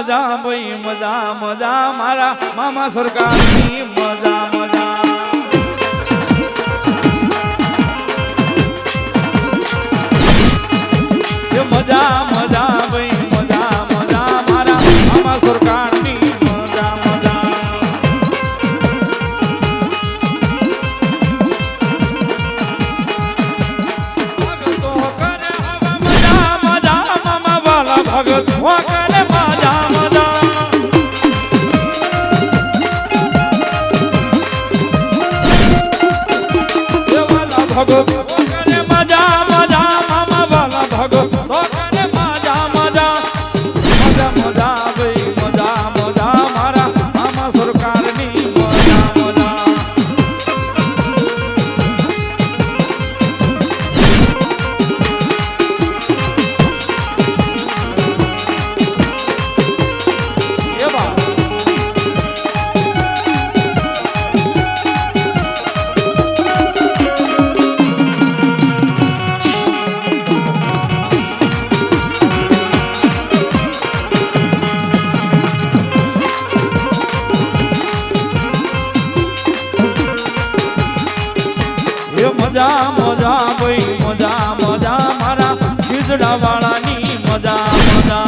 મજા ભાઈ, મજા મજા. મારા મામા સરકારની મજા મજા. મજા મજા ભાઈ, મજા મજા. મારા મામા સરકારની મજા મજા. ભગતો મજા મજા. મામા વાલા ભગત વાલા મજા મજા ભાઈ, મજા મજા. મારા ખીજડા વાળાની મજા મજા.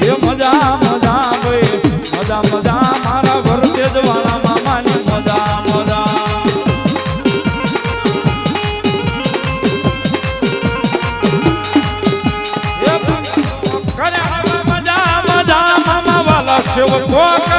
એ મજા મજા ભાઈ, મજા મજા. મારા વરતેજ વાળા મામાની સેવકો